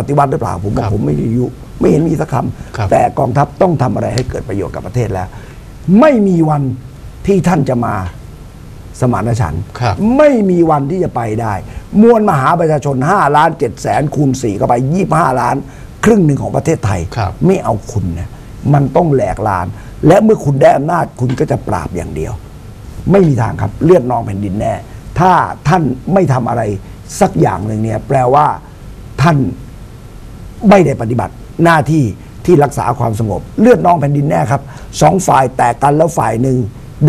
ปฏิวัติหรือเปล่า ผมบอคกรับผมไม่ได้ยุไม่เห็นมีสักคครับำแต่กองทัพต้องทำอะไรให้เกิดประโยชน์กับประเทศแล้ว ไม่มีวันที่ท่านจะมาสมานฉันท์ครับ ไม่มีวันที่จะไปได้ มวลมหาประชาชน 5 ล้าน7แสนคูณ4เข้าไป 25 ล้าน ครึ่งหนึ่งของประเทศไทย ครับ ไม่เอาคุณนะมันต้องแหลกลาน และเมื่อคุณได้อำนาจคุณก็จะปราบอย่างเดียว ไม่มีทางครับเลือดนองแผ่นดินแน่ ถ้าท่านไม่ทำอะไรสักอย่างหนึ่งเนี่ย แปลว่าท่าน ไม่ได้ปฏิบัติหน้าที่ที่รักษาความสงบ เลือดนองแผ่นดินแน่ครับสองฝ่ายแตกกันแล้วฝ่ายหนึ่ง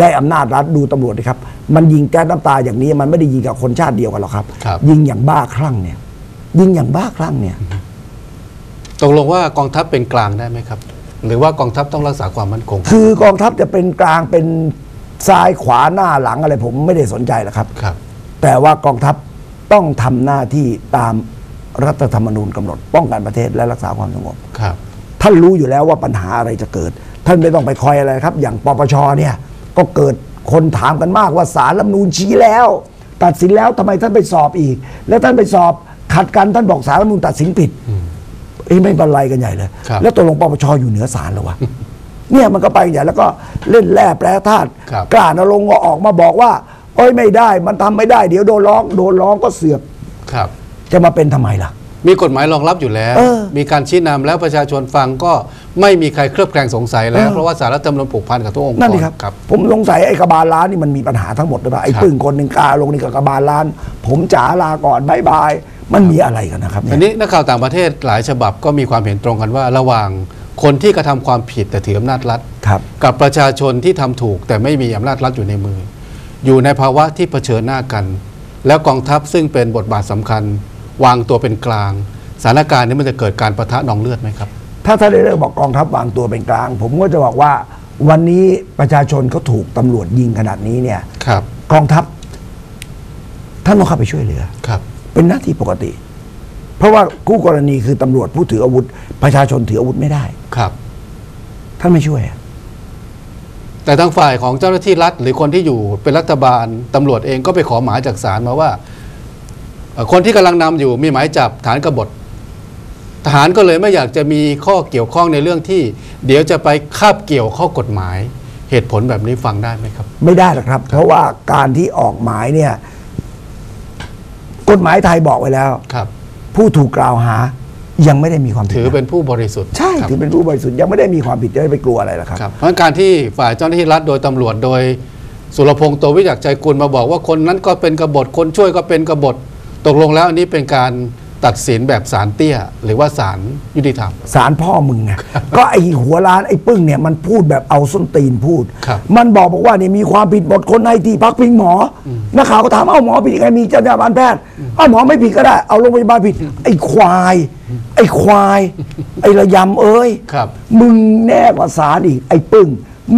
ได้อำนาจรัฐดูตำรวจนะครับ มันยิงแก๊สน้ำตาอย่างนี้มันไม่ได้ยิงกับคนชาติเดียวกันหรอกครับ ครับ ยิงอย่างบ้าคลั่งเนี่ย ยิงอย่างบ้าคลั่งเนี่ย ตกลงว่ากองทัพเป็นกลางได้ไหมครับ หรือว่ากองทัพต้องรักษาความมั่นคง คือกองทัพจะเป็นกลางเป็นซ้ายขวาหน้าหลังอะไรผมไม่ได้สนใจหรอกครับ ครับ แต่ว่ากองทัพต้องทำหน้าที่ตาม รัฐธรรมนูญกำหนด ป้องกันประเทศและรักษาความสงบครับท่านรู้อยู่แล้วว่าปัญหาอะไรจะเกิด ท่านไม่ต้องไปคอยอะไรครับ อย่างปปชเนี่ยก็เกิดคนถามกันมากว่าสารรัฐธรรมนูญชี้แล้ว ตัดสินแล้วทำไมท่านไปสอบอีก แล้วท่านไปสอบขัดกันท่านบอกสารรัฐธรรมนูญตัดสินผิดเอ้ยไม่บรรลัยกันใหญ่เลยครับแล้วตกลงปปชอยู่เหนือศาลเหรอวะเนี่ยมันก็ไปกันใหญ่แล้วก็เล่นแร่แปรธาตุครับกล้านรงค์ก็ออกมาบอกว่าเอ้ยไม่ได้มันทำไม่ได้ เดี๋ยวโดนร้องโดนร้องก็เสือกครับ จะมาเป็นทำไมล่ะ มีกฎหมายรองรับอยู่แล้วเออมีการชี้นำแล้วประชาชนฟังก็ไม่มีใครเคลือบแคลงสงสัยแล้วเออเพราะว่าสารรัฐธรรมนูญผูกพันกับทุกองค์กรนั่นดิครับครับ ผมสงสัยไอ้กระบาลล้านนี่มันมีปัญหาทั้งหมดหรือเปล่าไอ้ครับปึ้งคนหนึ่งกาลงนี่กับกระบาลล้าน ผมจ๋าลาก่อนบายบายมันมีอะไรกันนะครับอันเนี่ยนี้นักข่าวต่างประเทศหลายฉบับก็มีความเห็นตรงกันว่าระหว่างคนที่กระทำความผิดแต่ถืออำนาจรัฐครับกับประชาชนที่ทำถูกแต่ไม่มีอำนาจรัฐอยู่ในมือ อยู่ในภาวะที่เผชิญหน้ากัน แล้วกองทัพซึ่งเป็นบทบาทสำคัญ วางตัวเป็นกลางสถานการณ์นี้มันจะเกิดการประทะนองเลือดไหมครับ ถ้าท่านได้เลิกบอกกองทัพวางตัวเป็นกลาง ผมก็จะบอกว่าวันนี้ประชาชนเขาถูกตำรวจยิงขนาดนี้เนี่ยครับกองทัพท่านต้องเข้าไปช่วยเหลือครับ เป็นหน้าที่ปกติ เพราะว่าคู่กรณีคือตำรวจผู้ถืออาวุธ ประชาชนถืออาวุธไม่ได้ครับ ท่านไม่ช่วยอะแต่ทางฝ่ายของเจ้าหน้าที่รัฐ หรือคนที่อยู่เป็นรัฐบาลตำรวจเองก็ไปขอหมายจากศาลมาว่าเอ่อ คนที่กำลังนำอยู่มีหมายจับฐานกบฏ ทหารก็เลยไม่อยากจะมีข้อเกี่ยวข้องในเรื่องที่ เดี๋ยวจะไปคาบเกี่ยวข้อกฎหมาย เหตุผลแบบนี้ฟังได้ไหมครับ ไม่ได้หรอกครับ เพราะว่าการที่ออกหมายเนี่ยกฎหมายไทยบอกไว้แล้วครับ ผู้ถูกกล่าวหายังไม่ได้มีความผิดถือนะเป็นผู้บริสุทธิ์ใช่ครับถือเป็นผู้บริสุทธิ์ยังไม่ได้มีความผิดจะได้ไปกลัวอะไรล่ะครับครับ เพราะฉะนั้นการที่ฝ่ายเจ้าหน้าที่รัฐโดยตำรวจโดยสุรพงษ์โตวิจักรใจกุลมาบอกว่าคนนั้นก็เป็นกบฏคนช่วยก็เป็นกบฏ ตกลงแล้วอันนี้เป็นการตัดสินแบบสารเตี้ย หรือว่าสารยุติธรรม สารพ่อมึงไงก็ไอหัวล้านไอ้ปึ้งเนี่ยมันพูดแบบเอาส้นตีนพูด ครับมันบอกบอกว่าเนี่ยมีความผิดหมดคนในที่พักพิงหมออนักข่าวก็ถามเอ้าหมอผิดยังไงมีจรรยาบรรณแพทย์เอ้าหมอไม่ผิดก็ได้ เอาโรงพยาบาลผิด ไอ้ควาย ไอ้ควาย ไอ้ระยำเอ้ยครับ มึงแน่กว่าสารอีก ไอ้ปึ้ง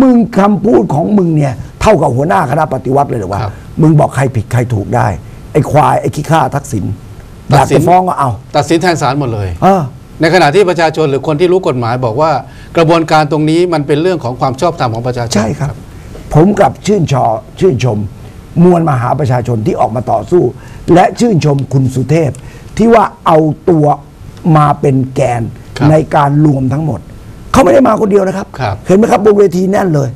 มึงคำพูดของมึงเนี่ยเท่ากับหัวหน้าคณะปฏิวัติเลยเหรือว่าครับ มึงบอกใครผิดใครถูกได้ ไอ้ควาย ไอ้ขี้ข้าทักษิณอยากจะฟ้องก็เอาตัดสินแทนศาลหมดเลย เออ ในขณะที่ประชาชนหรือคนที่รู้กฎหมายบอกว่า กระบวนการตรงนี้มันเป็นเรื่องของความชอบธรรมของประชาชน ใช่ครับ ผมกลับชื่นชอชื่นชม มวลมหาประชาชนที่ออกมาต่อสู้ และชื่นชมคุณสุเทพ ที่ว่าเอาตัวมาเป็นแกนครับในการรวมทั้งหมด เขาไม่ได้มาคนเดียวนะครับ ครับ เห็นไหมครับบนเวทีแน่นเลย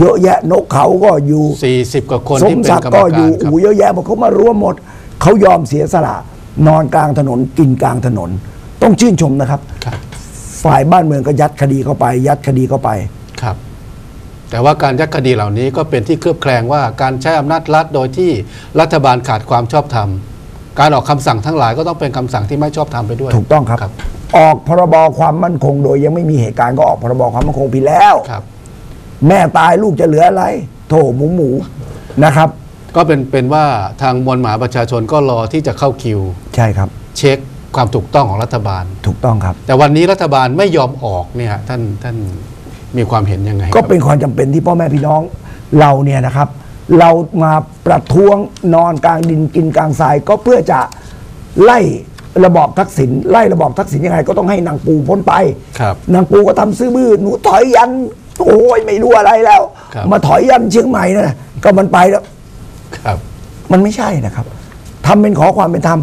เยอะแยะนกเขาก็อยู่40กว่าคนสที่มเป็นศักกรดิ์รมก็กาอยู่รครับ อูเยอะแยะหมดเขามารวมหมด เขายอมเสียสละนอนกลางถนนกินกลางถนน ต้องชื่นชมนะครับ ครับ ฝ่ายบ้านเมืองก็ยัดคดีเข้าไป ยัดคดีเข้าไป ครับ แต่ว่าการยัดคดีเหล่านี้ก็เป็นที่เคลือบแคลงว่าการใช้อำนาจรัฐโดยที่รัฐบาลขาดความชอบธรรม การออกคำสั่งทั้งหลายก็ต้องเป็นคำสั่งที่ไม่ชอบธรรมไปด้วย ถูกต้องครับออกพรบความมั่นคงโดยยังไม่มีเหตุการณ์ก็ออกพรบความมั่นคงผิดแล้ว ครับ แม่ตายลูกจะเหลืออะไร โถหมูหมูนะครับ ก็เป็นเป็นว่าทางมวลมหาประชาชนก็รอที่จะเข้าคิว ใช่ครับ เช็คความถูกต้องของรัฐบาล ถูกต้องครับ แต่วันนี้รัฐบาลไม่ยอมออกเนี่ยท่านท่านมีความเห็นยังไงก็ครับเป็นความจำเป็นที่พ่อแม่พี่น้องเราเนี่ยนะครับ เรามาประท้วงนอนกลางดินกินกลางทราย ก็เพื่อจะไล่ระบอบทักษิณไล่ระบอบทักษิณยังไง ก็ต้องให้นางปูพ้นไปครับนางปูก็ทำซื้อบื้อหนูถอยยัน โอ้ยไม่รู้อะไรแล้ว ครับ มาถอยยันเชียงใหม่นะก็มันไปแล้ว ครับ มันไม่ใช่นะครับทำเป็นขอความเป็นธรรม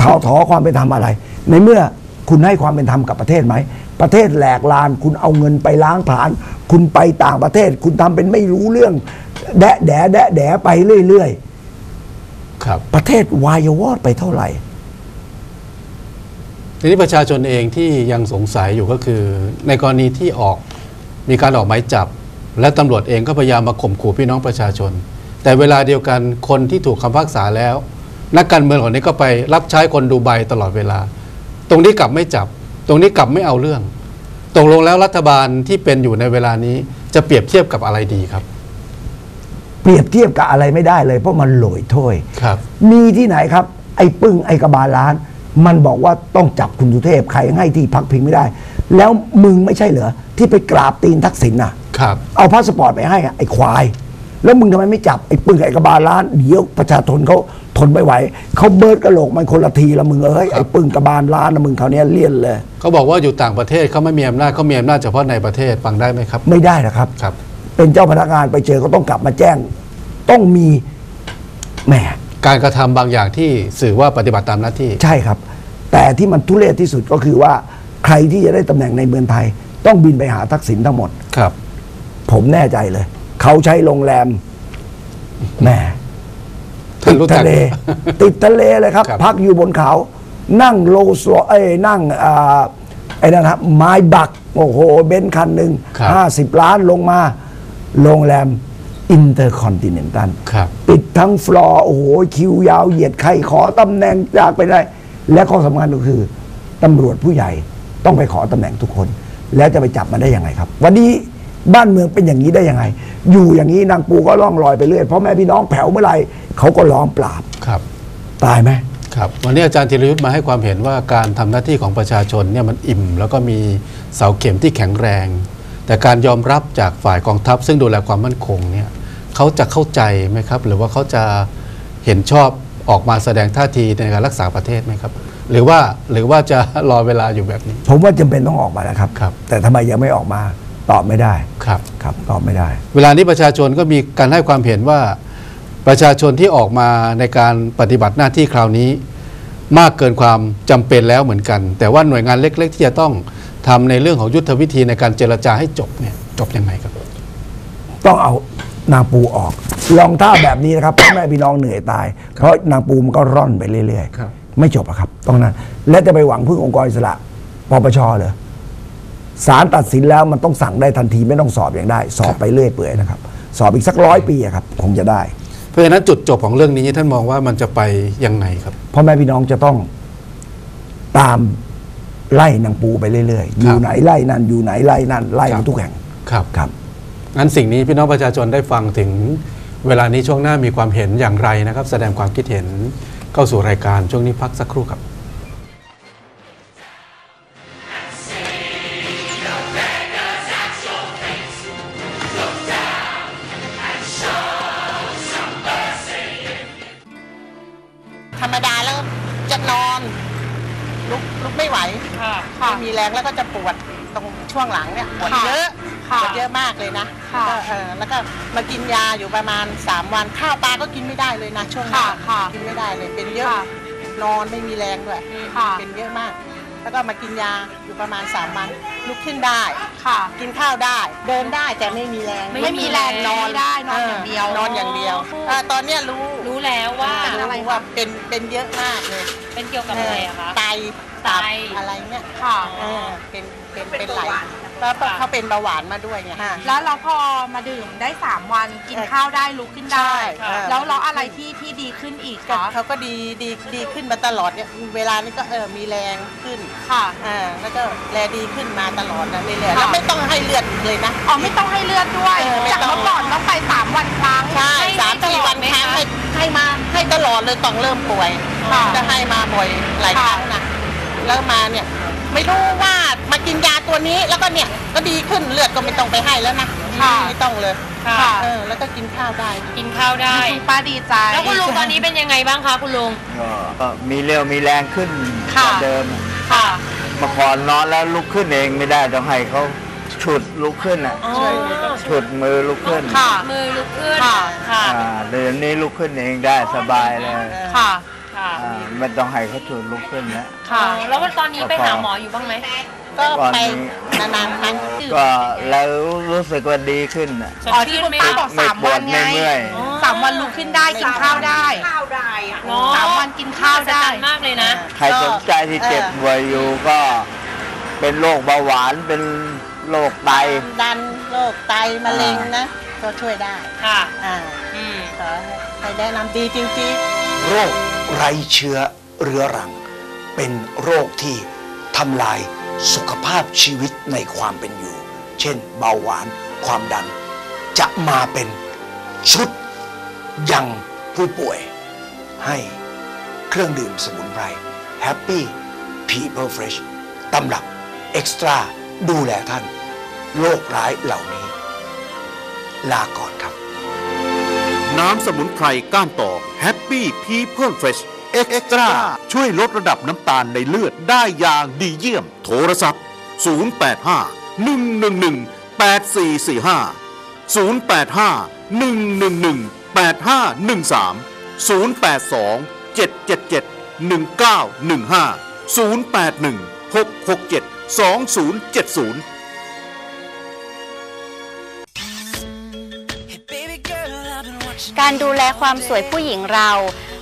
ถอถอความเป็นธรรมอะไร ในเมื่อคุณให้ความเป็นธรรมกับประเทศไหม ประเทศแหลกลาน คุณเอาเงินไปล้างผลาญคุณไปต่างประเทศ คุณทำเป็นไม่รู้เรื่อง แดะแดะแดะแดะไปเรื่อย ครับ ๆ ประเทศวายวอดไปเท่าไหร่ ทีนี้ประชาชนเองที่ยังสงสัยอยู่ก็คือ ในกรณีที่ออก มีการออกหมายจับ และตำรวจเองก็พยายามมาข่มขู่พี่น้องประชาชน แต่เวลาเดียวกันคนที่ถูกคำพิพากษาแล้ว นักการเมืองเหล่านี้ก็ไปรับใช้คนดูใบตลอดเวลา ตรงนี้กลับไม่จับ ตรงนี้กลับไม่เอาเรื่องตกลงแล้วรัฐบาลที่เป็นอยู่ในเวลานี้จะเปรียบเทียบกับอะไรดีครับ เปรียบเทียบกับอะไรไม่ได้เลย เพราะมันโหลอยถ้วยครับ มีที่ไหนครับ ไอ้ปึ้งไอ้กระบาลล้าน มันบอกว่าต้องจับคุณสุเทพใครให้ที่พักพิงไม่ได้ แล้วมึงไม่ใช่เหรอที่ไปกราบตีนทักษิณน่ะ ครับ เอาพาสปอร์ตไปให้อะไอ้ควาย แล้วมึงทำไมไม่จับไอ้ปึ้งไอ้กระบาลล้านเดี๋ยวประชาชนเขาทนไม่ไหวเขาเบิร์ดกระโหลกมันคนละทีละมึงเอ้ยไอ้ปึ้งกระบาลล้านนะมึงเขาวเนี้ยเลี่ยนเลย เขาบอกว่าอยู่ต่างประเทศเขาไม่มีอำนาจเขามีอำนาจเฉพาะในประเทศฟังได้ไหมครับ ไม่ได้นะครับ ครับ เป็นเจ้าพนักงานไปเจอก็ต้องกลับมาแจ้ง ต้องมีแหม การกระทำบางอย่างที่สื่อว่าปฏิบัติตามหน้าที่ ใช่ครับ แต่ที่มันทุเรศที่สุดก็คือว่า ใครที่จะได้ตำแหน่งในเมืองไทย ต้องบินไปหาทักษิณทั้งหมดครับ ผมแน่ใจเลย เขาใช้โรงแรมแหมท่านติดรู้จักทะเล ติดทะเลเลยครับครับ พักอยู่บนเขา นั่งโลสโลเอ้ยนั่งอ่าไอ้นั่นครับไม้บัก โอ้โห เบนซ์คันหนึ่งครับห้าสิบล้านลงมา โรงแรมอินเตอร์คอนติเนนตัลครับปิดทั้งฟลอร์โอ้โห คิวยาวเหยียดใครขอตำแหน่งจากไปได้ และข้อสำคัญก็คือตำรวจผู้ใหญ่ ต้องไปขอตำแหน่งทุกคน แล้วจะไปจับมันได้ยังไงครับ วันนี้บ้านเมืองเป็นอย่างนี้ได้ยังไง อยู่อย่างนี้นางปูก็ล่องลอยไปเรื่อยพ่อแม่พี่น้องแผ่วเมื่อไหร่เขาก็ล้อมปราบครับตายไหมครับวันนี้อาจารย์ธีรยุทธ์มาให้ความเห็นว่าการทำหน้าที่ของประชาชนเนี่ยมันอิ่ม แล้วก็มีเสาเข็มที่แข็งแรง แต่การยอมรับจากฝ่ายกองทัพ ซึ่งดูแลความมั่นคงเนี่ยเขาจะเข้าใจไหมครับ หรือว่าเขาจะเห็นชอบออกมาแสดงท่าทีในการรักษาประเทศไหมครับ หรือว่าหรือว่าจะรอเวลาอยู่แบบนี้ ผมว่าจำเป็นต้องออกมาแล้วครับ ครับ แต่ทำไมยังไม่ออกมาตอบไม่ได้ครับ ครับตอบไม่ได้ เวลานี้ประชาชนก็มีการให้ความเห็นว่า ประชาชนที่ออกมาในการปฏิบัติหน้าที่คราวนี้ มากเกินความจำเป็นแล้วเหมือนกัน แต่ว่าหน่วยงานเล็ก ๆ ที่จะต้องทำในเรื่องของยุทธวิธีในการเจรจาให้จบเนี่ยจบยังไงครับ ต้องเอานางปูออก ลองท่าแบบนี้นะครับพ่อแม่พี่น้องเหนื่อยตาย เพราะนางปูมันก็ร่อนไปเรื่อยครับๆ ไม่จบอะครับ ต้องนั้น และจะไปหวังพึ่งองค์กรอิสระปปชเหรอศาลตัดสินแล้วมันต้องสั่งได้ทันทีไม่ต้องสอบอย่างได้ สอบไปเรื่อยเปื่อยนะครับ สอบอีกสักร้อยปีอะครับคงจะได้ เพราะฉะนั้นจุดจบของเรื่องนี้ท่านมองว่ามันจะไปยังไงครับพ่อแม่พี่น้องจะต้องตามไล่นางปูไปเรื่อยๆ อยู่ไหนไล่นั่นอยู่ไหนไล่นั่นไล่ครัมาบทุกแห่งครับครับงั้นสิ่งนี้พี่น้องประชาชนได้ฟังถึงเวลานี้ช่วงหน้ามีความเห็นอย่างไรนะครับ แสดงความคิดเห็น เข้าสู่รายการช่วงนี้พักสักครู่ครับธรรมดาแล้วจะนอนลุกลุกไม่ไหวค่ะ ไม่มีแรงแล้วก็จะปวดตรงช่วงหลังเนี่ยปวดค่ะ เยอะ ค่ะปวดเยอะมากเลยนะค่ะแล้วก็เออแล้วก็มากินยาอยู่ประมาณ 3 วันข้าวปลาก็กินไม่ได้เลยนะช่วงนั้นค่ะค่ะกินไม่ได้เลยเป็นเยอะค่ะนอนไม่มีแรงด้วยค่ะ เป็นเยอะมาก แล้วก็มากินยาอยู่ประมาณ 3 วันลุกขึ้นได้ ค่ะ กินข้าวได้ เดินได้แต่ไม่มีแรงไม่มีแรงนอนได้นอนอย่างเดียวนอนอย่างเดียวเออตอนเนี้ยรู้รู้แล้วว่ารู้ว่าเป็นเป็นเยอะมากเลยเป็นเกี่ยวกับอะไรอะคะไตตับไต อะไรเงี้ยค่ะ เออเป็นเป็นเป็นไหล แล้วเขาเป็นเบาหวานมาด้วยไงฮะแล้วเราพอมาดื่มได้ 3 วันกินข้าวได้ลุกขึ้นได้ ใช่ค่ะ แล้วเราอะไรที่ที่ดีขึ้นอีกก็คะเขาก็ดีดีดีขึ้นมาตลอดเนี่ยเวลานี้ก็เออมีแรงขึ้นค่ะ อ่าแล้วก็แลดีขึ้นมาตลอดนะเรื่อยๆค่ะ แล้วไม่ต้องให้เลือดอีกเลยนะ อ๋อไม่ต้องให้เลือดด้วยเออไม่จากต้อง เมื่อก่อนต้องไป 3 วันครั้งใช่ให้สามตสี่ลอวัดนไหมครั้งคะให้ให้มาให้ตลอดเลยต้องเริ่มป่วยค่ะจะให้มาบ่อยหลายคค่ะรั้งนะแล้วมาเนี่ย ไม่รู้ว่ามากินยาตัวนี้แล้วก็เนี่ยก็ดีขึ้นเลือดก็ไม่ต้องไปให้แล้วนะค่ะไม่ต้องเลยค่ะ เออแล้วก็กินข้าวได้ กินข้าวได้ คุณป้าดีใจ แล้วคุณลุงตอนนี้เป็นยังไงบ้างคะคุณลุง ก็ก็มีเร็วมีแรงขึ้นค่ะกว่าเดิมค่ะ เมื่อก่อนนอนแล้วลุกขึ้นเองไม่ได้ต้องให้เขาฉุดลุกขึ้นอะช่วยฉุดมือลุกขึ้นค่ะ มือลุกขึ้นค่ะ ค่ะ อ่าเดี๋ยวนี้ลุกขึ้นเองได้สบายเลย ค่ะค่ะอ่า ไม่ต้องให้เขาฉุดลุกขึ้นแล้วค่ะ แล้ววันตอนนี้ไปหาหมออยู่บ้างไหม ก็ตอนไปนี้นานๆครั้งก็แล้วรู้สึกว่าดีขึ้นน่ะ อ๋อที่คุณป้าบอกไม่สามปววัดนไม่ไงเมื่อยสามวันลุกขึ้นได้กินข้าวได้อ๋อสามวันกินข้าวได้มหัศจรรย์มากเลยนะ ใครสนใจที่เจ็บป่วยอยู่ก็เป็นโรคเบาหวานเป็นโรคไตความดันโรคไตมะเร็งนะ ก็ช่วยได้ ค่ะ อ่าอืมขอให้แนะนำดีจริงๆ โรค ไรเชื้อเรื้อรัง เป็นโรคที่ทำลายสุขภาพชีวิตในความเป็นอยู่ เช่นเบาหวานความดัน จะมาเป็นชุดยังผู้ป่วย ให้เครื่องดื่มสมุนไพร Happy People Fresh ตำรับเอ็กซ์ตร้าดูแลท่าน โรคร้ายเหล่านี้ ลาก่อนครับ น้ำสมุนไพรก้านตอก Happy People Fresh Extra ช่วยลดระดับน้ำตาลในเลือดได้อย่างดีเยี่ยม โทรศัพท์ 085 111 8445 085 111 8513 082 777 1915 081 667 2070 การดูแลความสวยผู้หญิงเรา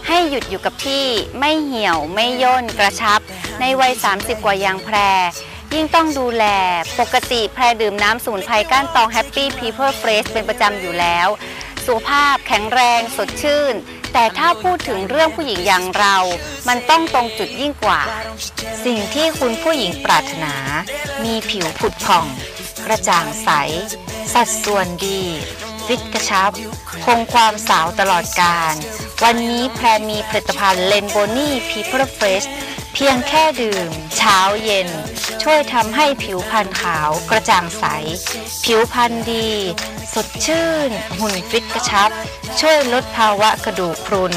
ให้หยุดอยู่กับที่ไม่เหี่ยวไม่ย่นกระชับ ในวัย 30 กว่ายังแพร ยิ่งต้องดูแลปกติแพรดื่มน้ำสมุนไพรก้านตอง Happy People Fresh เป็นประจำอยู่แล้ว สุขภาพแข็งแรงสดชื่น แต่ถ้าพูดถึงเรื่องผู้หญิงอย่างเรา มันต้องตรงจุดยิ่งกว่า สิ่งที่คุณผู้หญิงปรารถนา มีผิวผุดผ่อง กระจ่างใส สัดส่วนดี ฟิตกระชับ คงความสาวตลอดการ วันนี้แพรมีผลิตภัณฑ์เลนโบนี่พีเพิร์เฟสเพียงแค่ดื่ม เช้าเย็น ช่วยทำให้ผิวพรรณขาวกระจ่างใส ผิวพรรณดี สดชื่น หุ่นฟิตกระชับ ช่วยลดภาวะกระดูกพรุน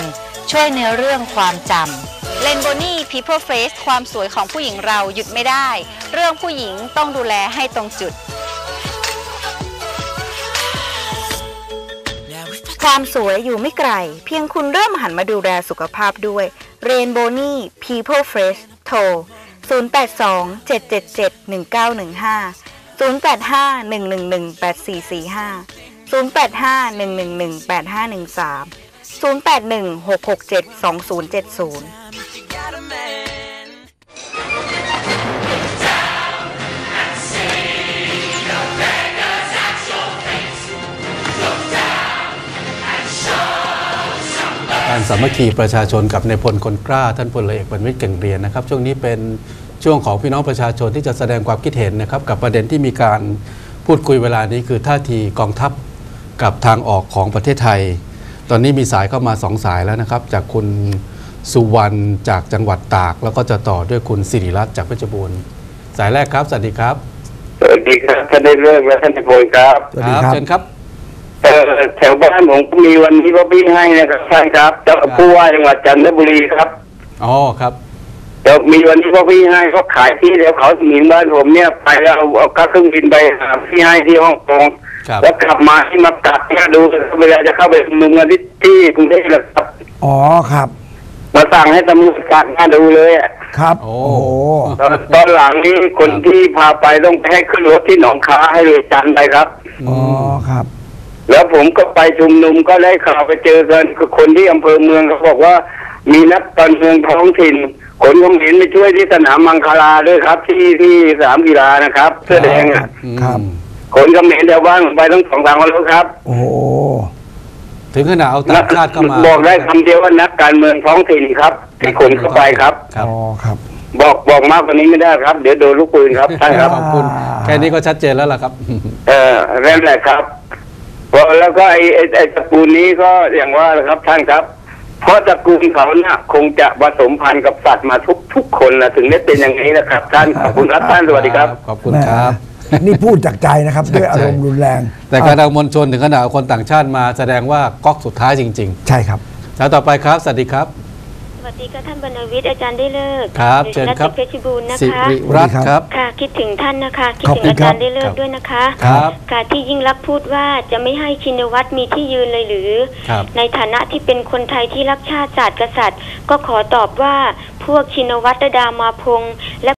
ช่วยในเรื่องความจำเลนโบนี่ People Face ความสวยของผู้หญิงเราหยุดไม่ได้ เรื่องผู้หญิงต้องดูแลให้ตรงจุด ความสวยอยู่ไม่ไกล เพียงคุณเริ่มหันมาดูแลสุขภาพด้วย Rainbow n i People Fresh โทร 082 777 1915 085 111 8445 0851118513 0816672070 การสามัคคีประชาชนกับในายพลคนกล้า ท่านพลเอกบรรวิตรเก่งเรียนนะครับ ช่วงนี้เป็นช่วงของพี่น้องประชาชนที่จะแสดงความคิดเห็นนะครับกับประเด็นที่มีการพูดคุยเวลานี้คือท่าทีกองทัพกับทางออกของประเทศไทย ตอนนี้มีสายเข้ามาสองสายแล้วนะครับ จากคุณสุวรรณจากจังหวัดตาก แล้วก็จะต่อด้วยคุณสิริรัตน์จากเพชรบูรณ์สายแรกครับสวัสดีครับสวัสดีครับท่านได้เรื่องและท่านในพลครับ สวัสดีครับเชิญครับ เอ่อแถวบ้านผมก็มีวันนี้พ่อพี่ให้นะครับท่านครับเจ้าผู้ว่าจังหวัดจันทบุรีครับอ๋อครับเดี๋ยวมีวันนี้พ่อพี่ให้เขาขายที่เดี๋ยวเขาสมิงบ้านผมเนี่ยไปแล้วเอาเอาค่าเครื่องบินไปหาพี่ให้ที่ฮ่องกงครับแล้วกลับมาที่มากัดเนี่ยดูเวลาจะเข้าไปชุมนุมกันที่ที่กรุงเทพนะครับ อ๋อครับ มาสั่งให้ตำรวจกัดหน้าดูเลยอะครับ โอ้โอ้โหตอนตอนหลังนี้คนครับที่พาไปต้องไปให้ขึ้นรถที่หนองคายให้เลยจันทร์ไปครับ อ๋อครับ แล้วผมก็ไปชุมนุมก็ได้ข่าวไปเจอกันคือคนที่อำเภอเมืองเขาบอกว่า มีนักการเมืองท้องถิ่นคนเขมรไปช่วยที่สนามมังคลาด้วยครับ ที่ที่สนามกีฬานะครับเสื้อแดงอะอืมครับคนเขมรแถวบ้านผมไปต้องสองสามวันแล้วครับ โอ้โหถึงขนาดเอาต่างชาติเข้ามาบอกได้คำเดียวว่านักการเมืองท้องถิ่นครับที่คนเข้าไปครับครับอ๋อครับ บอกบอกมากกว่านี้ไม่ได้ครับ เดี๋ยวโดนลูกปืนครับท่านครับขอบคุณอ่าแค่นี้ก็ชัดเจนแล้วล่ะครับ เออนั่นแหละครับ เพราะแล้วก็ไอ้ไอ้ไอ้ตระกูลนี้ก็อย่างว่าแหละครับท่านครับ เพราะตระกูลเขาน่ะคงจะผสมพันธุ์กับสัตว์มาทุกทุกคนนะถึงได้เป็นอย่างนี้นะครับ ท่านขอบคุณครับท่านสวัสดีครับ ขอบคุณครับแหมนี่พูดจากใจนะครับ ด้วยอารมณ์รุนแรงแต่การเอามวลชนถึงขนาดเอาคนต่างชาติมาแสดงว่าก๊อกสุดท้ายจริง ใช่ครับๆสายต่อไปครับ สวัสดีครับ วัสดีค่ะท่านบรรณวิทย์อาจารย์ได้เลิกครับเชิญครับเพชรบูรณ์นะสิคะริรัตน์ครับค่ะคิดถึงท่านนะคะ คิดขอบถึงคุณอาจารย์ครับได้เลิคกรับด้วยนะคะครับค่ะที่ยิ่งรักษณ์พูดว่าจะไม่ให้ชินวัตรมีที่ยืนเลยหรือครับในฐานะที่เป็นคนไทยที่รักชาติศาสตร์กษัตริย์ ก็ขอตอบว่าพวกชินวัตรดามาพงษ์และ